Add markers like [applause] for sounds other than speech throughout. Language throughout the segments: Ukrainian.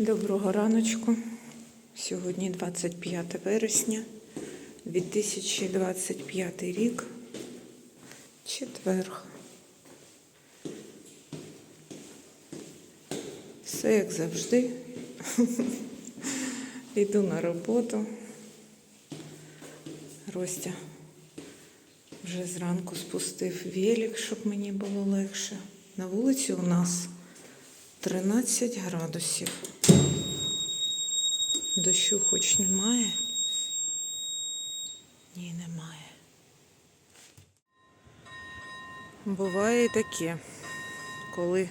Доброго раночку. Сьогодні 25 вересня 2025 рік. Четверг. Все як завжди. [laughs] Йду на роботу. Ростя вже зранку спустив велик, щоб мені було легше. На вулиці у нас 13 градусів. Дощу хоч немає. Ні, немає. Буває і таке, коли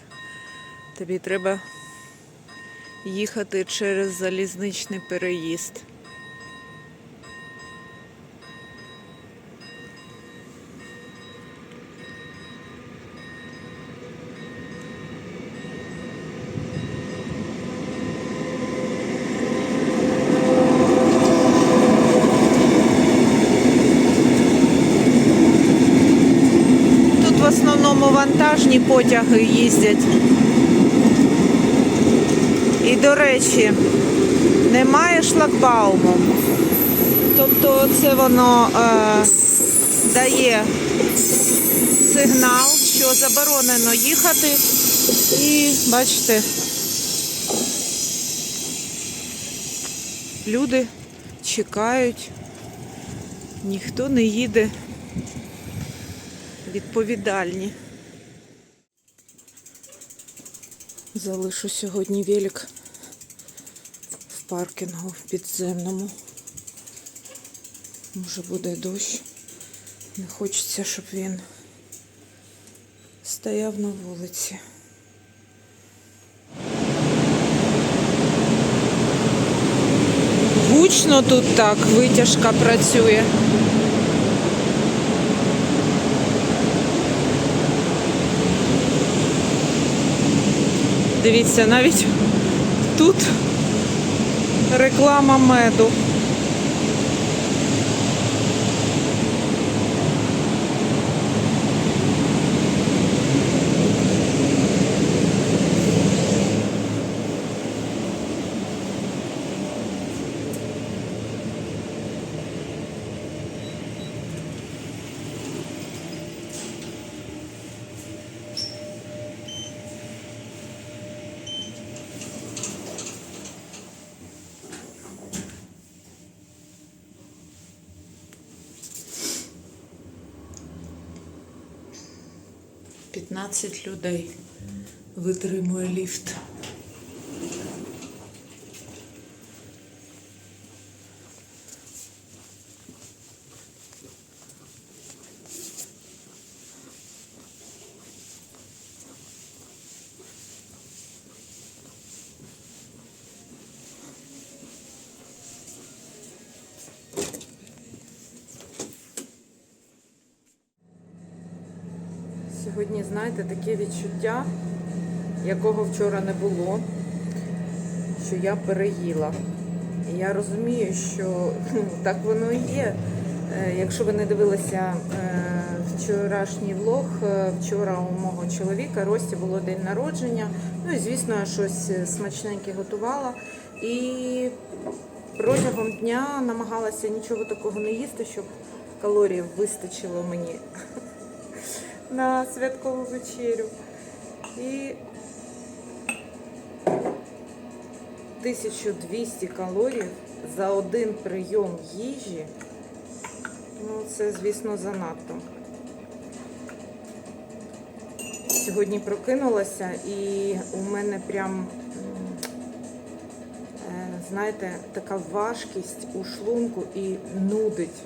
тобі треба їхати через залізничний переїзд. Тут в основному вантажні потяги їздять. І, до речі, немає шлагбауму. Тобто це воно е, дає сигнал, що заборонено їхати. І бачите, люди чекають, ніхто не їде відповідальні. Залишу сьогодні велик в паркінгу в підземному. Може буде дощ. Не хочеться, щоб він стояв на вулиці. Гучно тут так, витяжка працює. Дивіться, навіть тут реклама меду. П'ятнадцять людей витримує ліфт. Сьогодні, знаєте, таке відчуття, якого вчора не було, що я переїла. І я розумію, що ну, так воно і є. Е, Якщо ви не дивилися е, вчорашній влог, е, вчора у мого чоловіка Рості було день народження. Ну і звісно, я щось смачненьке готувала. І протягом дня намагалася нічого такого не їсти, щоб калорій вистачило мені на святкову вечерю. І 1200 калорій за один прийом їжі. Ну, це, звісно, занадто. Сьогодні прокинулася і у мене прям, е, знаєте, така важкість у шлунку і нудить.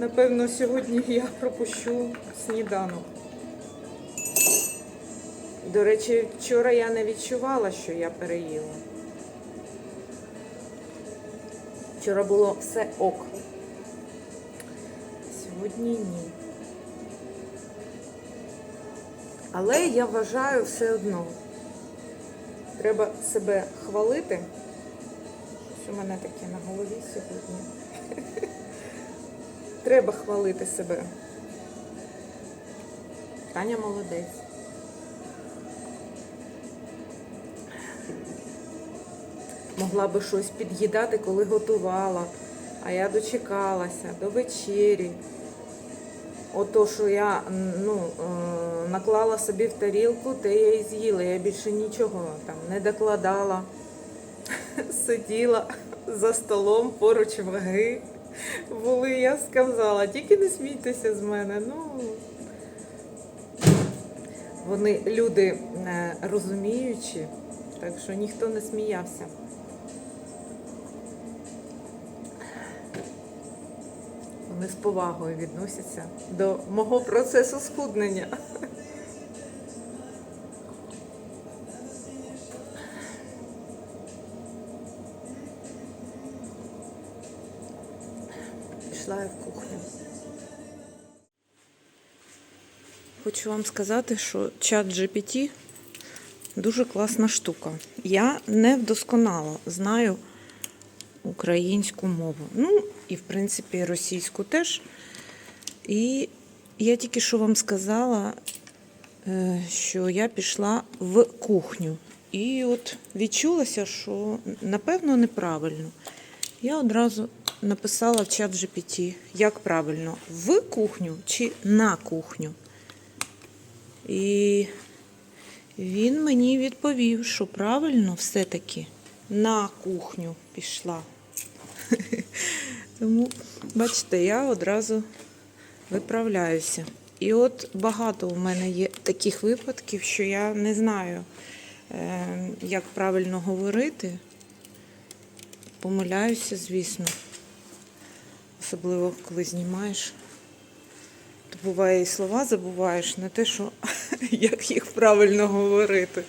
Напевно, сьогодні я пропущу сніданок. До речі, вчора я не відчувала, що я переїла. Вчора було все ок. Сьогодні ні. Але я вважаю все одно. Треба себе хвалити. Що у мене таке на голові сьогодні? [laughs] Треба хвалити себе. Таня молодець. могла би щось під'їдати, коли готувала. А я дочекалася до вечері. Ото, що я ну, е, наклала собі в тарілку, те я і з'їла. Я більше нічого там не докладала. [laughs] Сиділа за столом поруч ваги. Були, я сказала, тільки не смійтеся з мене. Ну, вони люди е, розуміючі, так що ніхто не сміявся. Вони з повагою відносяться до мого процесу схуднення. Хочу вам сказати, що чат GPT дуже класна штука. Я не вдосконало знаю українську мову. Ну, і в принципі російську теж. І я тільки що вам сказала, е, що я пішла в кухню. І от відчулася, що напевно неправильно. Я одразу написала в чат GPT, як правильно, в кухню чи на кухню. І він мені відповів, що правильно все-таки на кухню пішла. [laughs] Тому, бачите, я одразу виправляюся. І от багато у мене є таких випадків, що я не знаю, е, як правильно говорити. Помиляюся, звісно. Особливо, коли знімаєш. Буває і слова забуваєш, не те, що [laughs] як їх правильно говорити.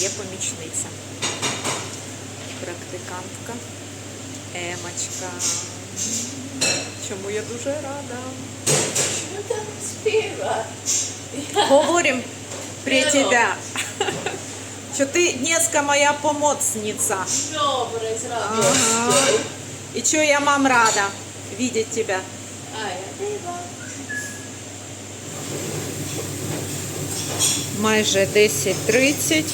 є помічниця. Практикантка Емочка. Чому я дуже рада. Що там співа? Говорим при Hello. тебя. Що ти днеска моя помощница. Добре, з Ага. радістю. І що я мам рада видеть тебя. А я дива. Майже 10.30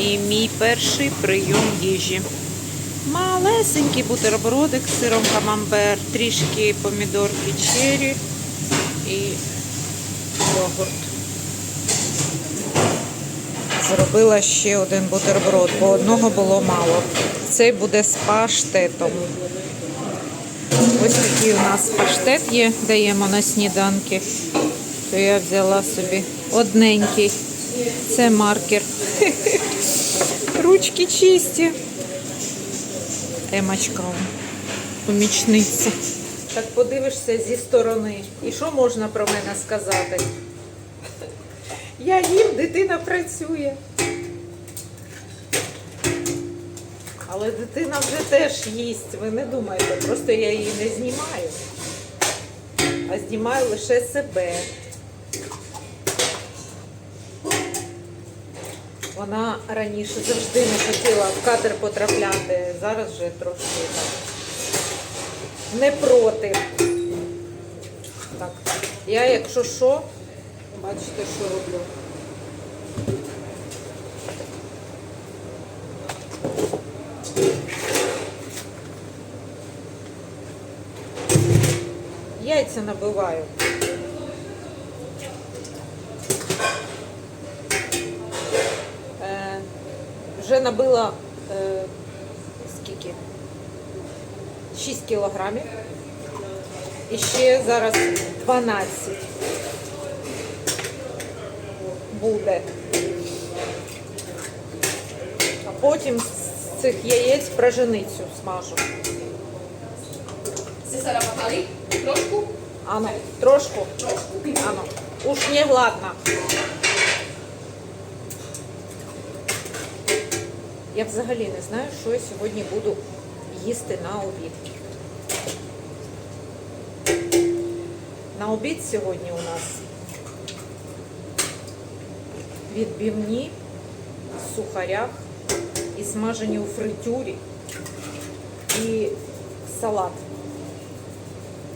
і мій перший прийом їжі. Малесенький бутербродик з сиром камамбер, трішки помідорки чері і йогурт. Зробила ще один бутерброд, бо одного було мало. Цей буде з паштетом. Ось такий у нас паштет є, даємо на сніданки. То я взяла собі одненький. Це маркер. Ручки чисті. Емочка помічниця. Так подивишся зі сторони. І що можна про мене сказати? Я їм, дитина працює. Але дитина вже теж їсть, ви не думайте, просто я її не знімаю, а знімаю лише себе. Вона раніше завжди не хотіла в кадр потрапляти, зараз вже трошки так. Не проти. Так, я якщо що, бачите, що роблю. Яйця набиваю. Вже набила е, скільки? 6 кілограмів. І ще зараз 12 буде. А потім з цих яєць праженицю смажу. Це зараз? Трошку? Ано, трошку. Ано. Уж не ладно. Я взагалі не знаю, що я сьогодні буду їсти на обід. На обід сьогодні у нас відбивні в сухарях і смажені у фритюрі і салат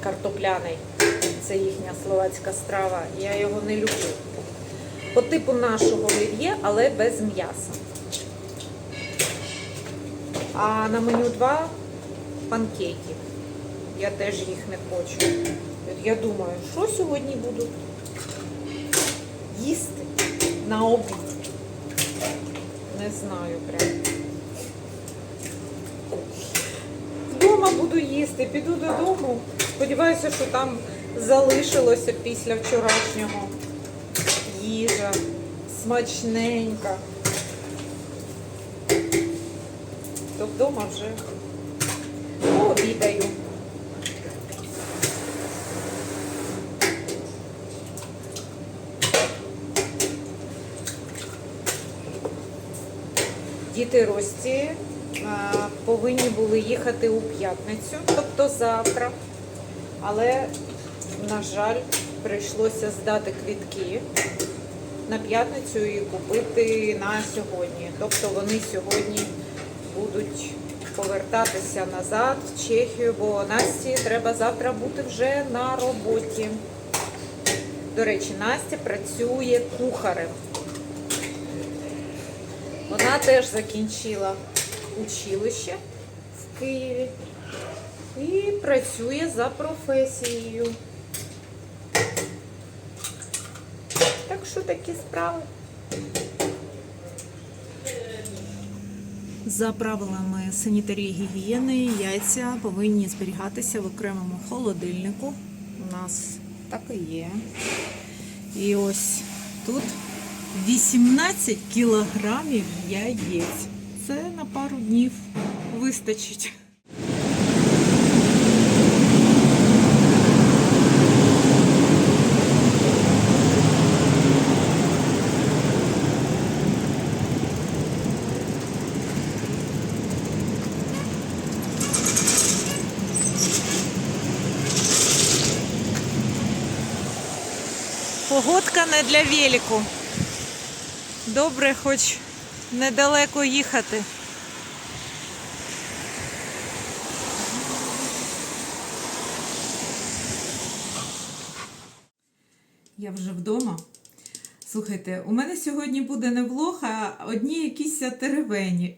картопляний. Це їхня словацька страва. Я його не люблю. По типу нашого олів'є, але без м'яса. А на меню два панкейки. Я теж їх не хочу. Я думаю, що сьогодні буду їсти на обід. Не знаю прям. Дома буду їсти, піду додому. Сподіваюся, що там залишилося після вчорашнього їжа смачненька. То вдома вже пообідаю. Діти Рості повинні були їхати у п'ятницю, тобто завтра. Але, на жаль, прийшлося здати квітки на п'ятницю і купити на сьогодні. Тобто вони сьогодні будуть повертатися назад в Чехію, бо Насті треба завтра бути вже на роботі. До речі, Настя працює кухарем. Вона теж закінчила училище в Києві і працює за професією. Так що такі справи. За правилами санітарії гігієни, яйця повинні зберігатися в окремому холодильнику. У нас так і є. І ось тут 18 кілограмів яєць. Це на пару днів вистачить. Погодка не для велику. Добре, хоч недалеко їхати. Я вже вдома. Слухайте, у мене сьогодні буде не влог, а одні якісь теревені.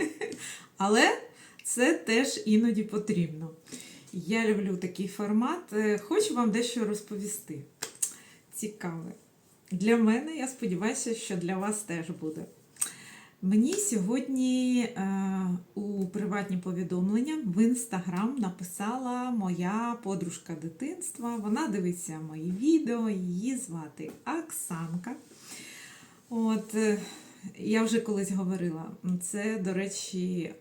[laughs] Але це теж іноді потрібно. Я люблю такий формат. Е, Хочу вам дещо розповісти. Цікаве. Для мене, я сподіваюся, що для вас теж буде. Мені сьогодні е, у приватні повідомлення в інстаграм написала моя подружка дитинства. Вона дивиться мої відео, її звати Оксанка. От, е, я вже колись говорила, це, до речі,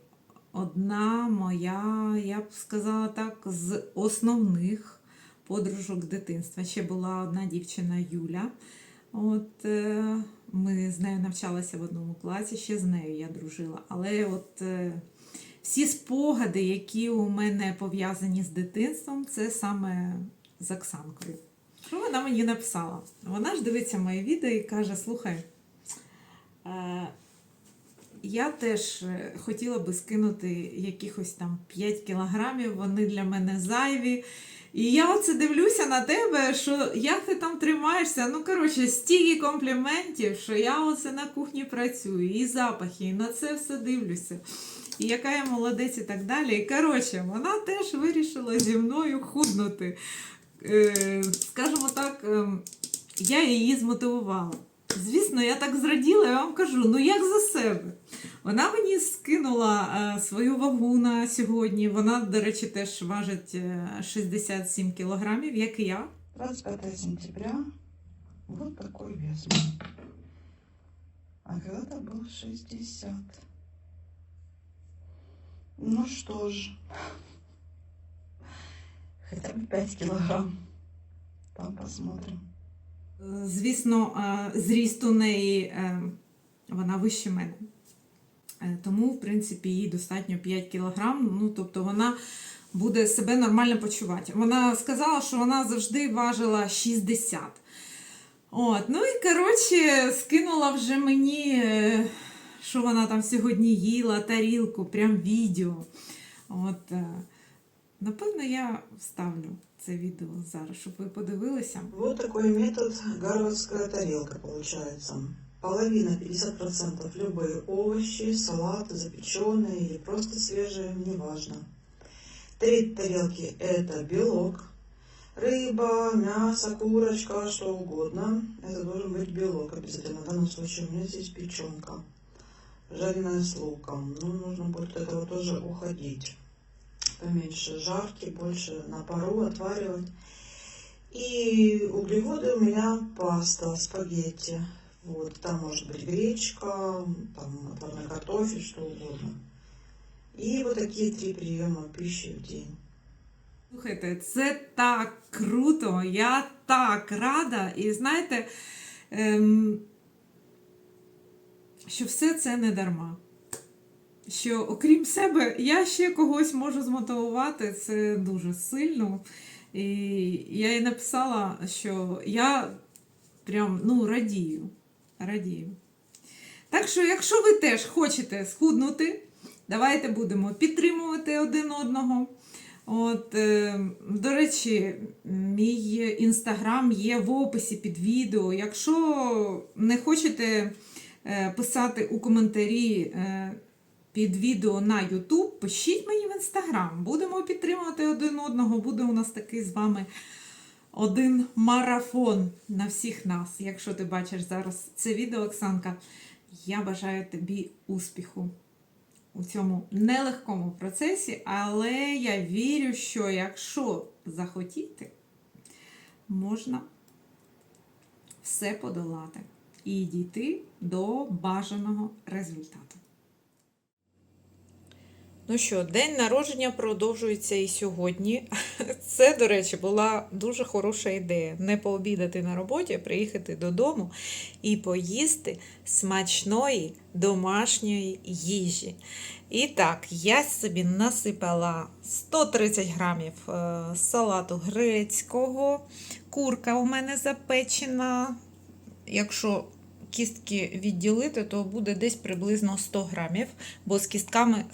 одна моя, я б сказала так, з основних подружок дитинства. Ще була одна дівчина Юля. От е, ми з нею навчалися в одному класі, ще з нею я дружила. Але от е, всі спогади, які у мене пов'язані з дитинством, це саме з Оксанкою. Що вона мені написала? Вона ж дивиться моє відео і каже: слухай. Е, я теж хотіла би скинути якихось там 5 кілограмів, вони для мене зайві. І я оце дивлюся на тебе, що як ти там тримаєшся. Ну, коротше, стільки компліментів, що я оце на кухні працюю, і запахи, і на це все дивлюся. І яка я молодець і так далі. І коротше, вона теж вирішила зі мною худнути. Е, скажімо так, ем, я її змотивувала. Звісно, я так зраділа, я вам кажу, ну як за себе. Вона мені скинула е, свою вагу на сьогодні. Вона, до речі, теж важить е, 67 кілограмів, як і я. 25 сентября. Вот такой вес. А когда-то был 60. Ну что ж. Хотя бы 5 килограмм. Там посмотрим. Звісно, е, зріст у неї е, вона вище мене. Е, Тому, в принципі, їй достатньо 5 кг. Ну, тобто вона буде себе нормально почувати. Вона сказала, що вона завжди важила 60. От, ну і коротше, скинула вже мені, що вона там сьогодні їла, тарілку, прям відео. От, напевно, я вставлю це відео зараз, щоб ви подивилися. Вот такой метод гарвардская тарелка получается. Половина, 50% любые овощи, салаты, запеченные или просто свежие, неважно. Треть тарелки это белок. Рыба, мясо, курочка, что угодно. Это должен быть белок обязательно. В данном случае у меня здесь печенка. Жареная с луком. Ну, нужно будет от этого тоже уходить. Поменьше жарки, больше на пару отваривать. И углеводы у меня паста, спагетти. Вот, там может быть гречка, там отварной картофель, что угодно. И вот такие три приема пищи в день. Слухайте, це так круто, я так рада. І знаєте, ем, що все це не дарма. Що окрім себе, я ще когось можу змотивувати, це дуже сильно. І я їй написала, що я прям ну, радію. радію. Так що, якщо ви теж хочете схуднути, давайте будемо підтримувати один одного. От, е, до речі, мій інстаграм є в описі під відео. Якщо не хочете е, писати у коментарі е, під відео на YouTube, пишіть мені в інстаграм. Будемо підтримувати один одного. Буде у нас такий з вами один марафон на всіх нас. Якщо ти бачиш зараз це відео, Оксанка, я бажаю тобі успіху у цьому нелегкому процесі, але я вірю, що якщо захотіти, можна все подолати і дійти до бажаного результату. Ну що, день народження продовжується і сьогодні. [laughs] Це, до речі, була дуже хороша ідея. Не пообідати на роботі, а приїхати додому і поїсти смачної домашньої їжі. І так, я собі насипала 130 грамів е, салату грецького. Курка у мене запечена. Якщо кістки відділити, то буде десь приблизно 100 грамів, бо з кістками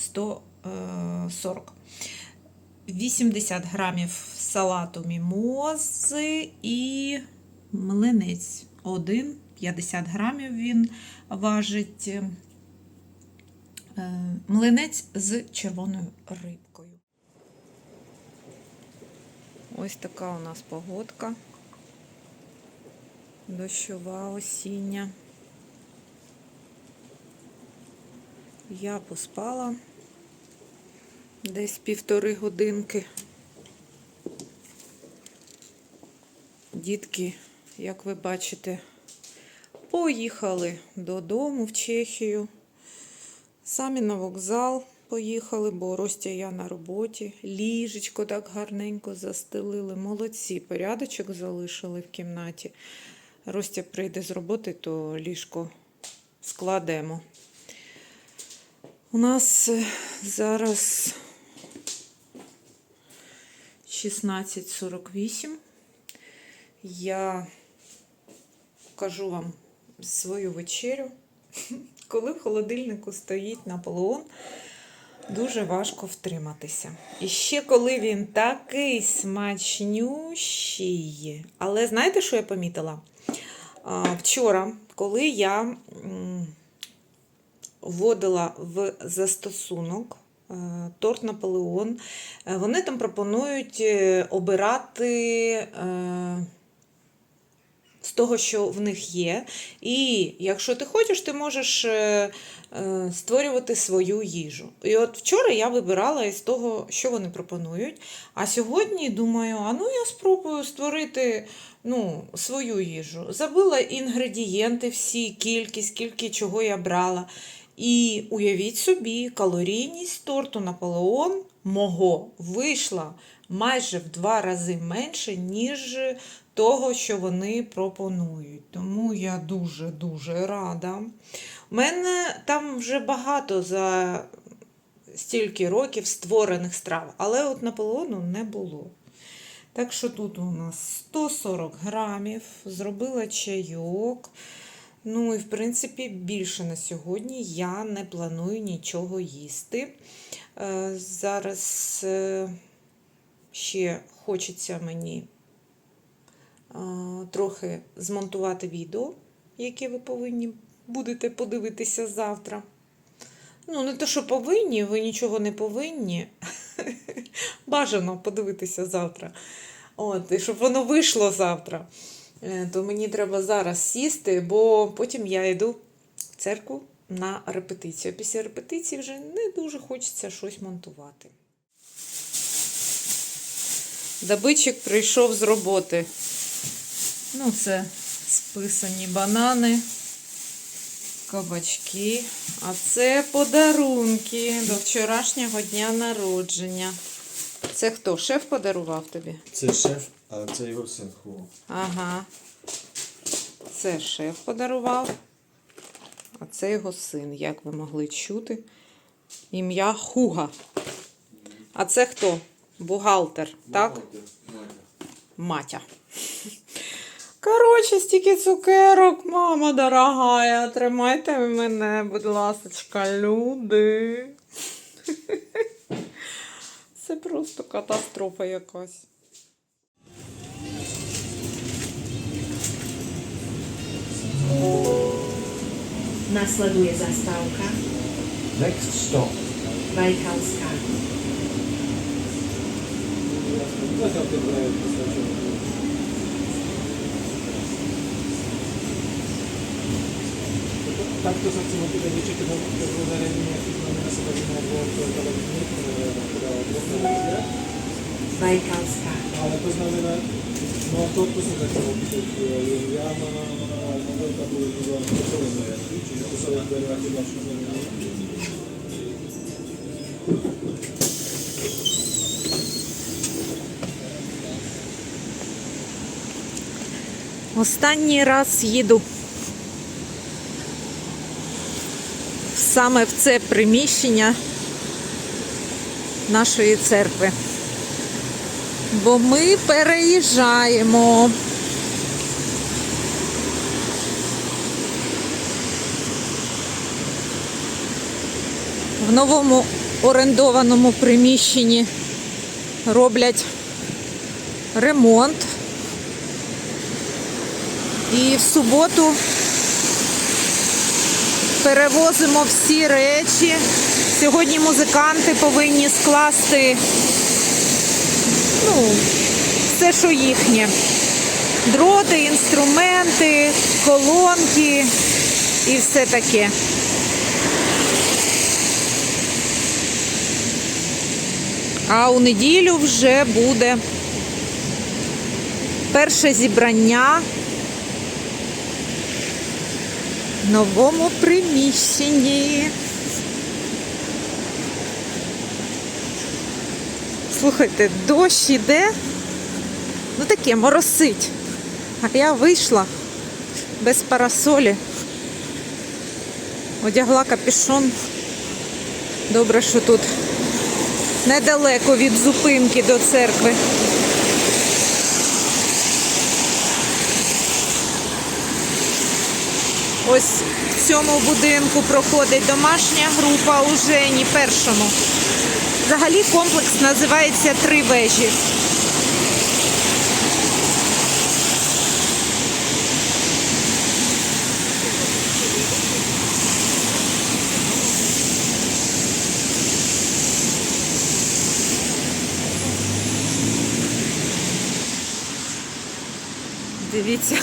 140. 80 грамів салату мімози і млинець. Один, 50 грамів він важить. Е, Млинець з червоною рибкою. Ось така у нас погодка. Дощова осіння. Я поспала десь півтори годинки. Дітки, як ви бачите, поїхали додому в Чехію. Самі на вокзал поїхали, бо Ростя я на роботі. Ліжечко так гарненько застелили. Молодці, порядочок залишили в кімнаті. Ростя прийде з роботи, то ліжко складемо. У нас е, зараз 16.48. Я покажу вам свою вечерю. [laughs] Коли в холодильнику стоїть Наполеон, дуже важко втриматися. І ще коли він такий смачнющий. Але знаєте, що я помітила? Вчора, коли я вводила в застосунок торт Наполеон, е, вони там пропонують е, обирати. е, З того, що в них є. І якщо ти хочеш, ти можеш е, е, створювати свою їжу. І от вчора я вибирала із того, що вони пропонують. А сьогодні думаю, а ну я спробую створити ну, свою їжу. Забила інгредієнти, всі, кількість, скільки чого я брала. І уявіть собі, калорійність торту Наполеон мого вийшла майже в два рази менше, ніж того, що вони пропонують. Тому я дуже-дуже рада. У мене там вже багато за стільки років створених страв, але от Наполеону не було. Так що тут у нас 140 грамів, зробила чайок. Ну і в принципі більше на сьогодні я не планую нічого їсти. Е, Зараз е, ще хочеться мені е, трохи змонтувати відео, яке ви повинні будете подивитися завтра. Ну, не те, що повинні, ви нічого не повинні. [laughs] Бажано подивитися завтра. От, і щоб воно вийшло завтра. Е, То мені треба зараз сісти, бо потім я йду в церкву на репетицію. Після репетиції вже не дуже хочеться щось монтувати. Добичик прийшов з роботи. Ну, це списані банани, кабачки. А це подарунки до вчорашнього дня народження. Це хто? Шеф подарував тобі? Це шеф, а це його син Ху. Ага. Це шеф подарував. А це його син, як ви могли чути. Ім'я Хуга. А це хто? Бухгалтер, так? Матя. Коротше, стільки цукерок, мама дорогая. Тримайте мене, будь ласочка, люди. Це просто катастрофа якась. Následuje zastávka. Next stop. Bajkalská. Tak to se chci opýtat, že to bylo zařazení, jaký znamená se tady na dvou, to je televizní, teda odnosná Bajkalská. Ale to znamená, no to, to jsem chtěl opýtat, já mám Останній раз їду саме в це приміщення нашої церкви. Бо ми переїжджаємо. Новому орендованому приміщенні роблять ремонт. І в суботу перевозимо всі речі. Сьогодні музиканти повинні скласти ну, все, що їхнє. Дроти, інструменти, колонки і все таке. А у неділю вже буде перше зібрання в новому приміщенні. Слухайте, дощ іде, ну таке моросить. А я вийшла без парасолі, одягла капюшон. Добре, що тут недалеко від зупинки до церкви. Ось в цьому будинку проходить домашня група у Жені першому. Взагалі комплекс називається Три вежі. Дивіться,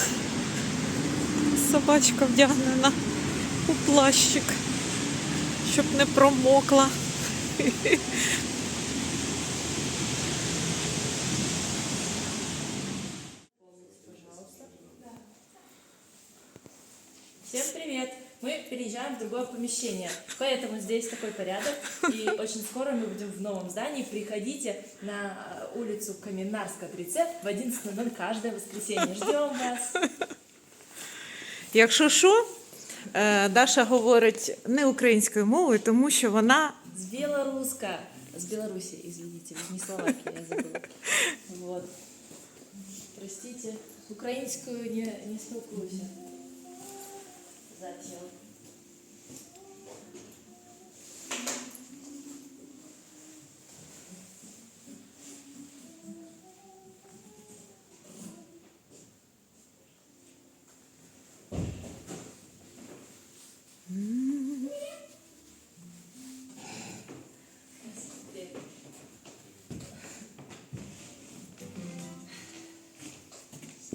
собачка вдягнена у плащик, щоб не промокла. Другое помещение. Поэтому здесь такой порядок. И очень скоро мы будем в новом здании. Приходите на э, улицу Каменарска, 30 в 11.00 каждое воскресенье. Ждем вас. Якщо що, Даша говорить не українською мовою, тому що вона С Белоруска. С Беларуси, извините, не Словакии, я забыла. Вот. Простите, украинскую не, не спілкуюся. Затем.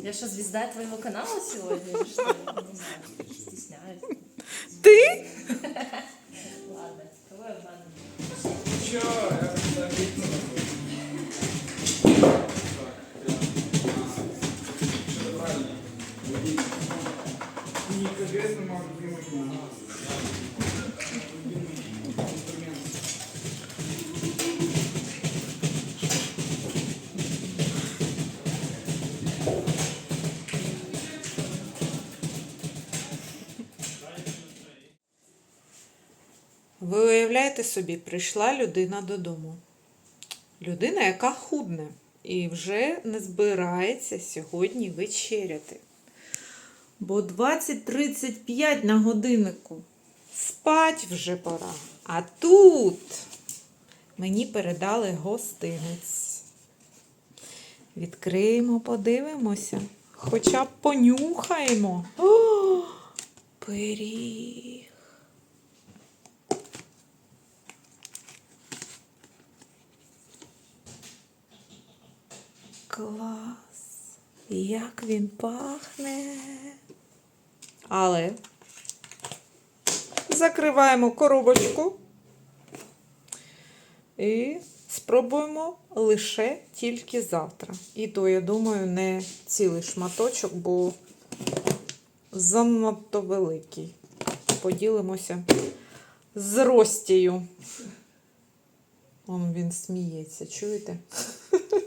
Я що, звезда твоего канала сегодня? или что? Я Не знаю, стесняюсь. ти [laughs] Ладно, кого я обманываю? Уявляєте собі, прийшла людина додому. Людина, яка худне, і вже не збирається сьогодні вечеряти. Бо 20.35 на годиннику. Спать вже пора. А тут мені передали гостинець. Відкриємо, подивимося. Хоча б понюхаємо. О, пиріг. Клас. Як він пахне. Але закриваємо коробочку і спробуємо лише тільки завтра. І то, я думаю, не цілий шматочок, бо занадто великий. Поділимося з Ростію. Он він сміється, чуєте? [laughs]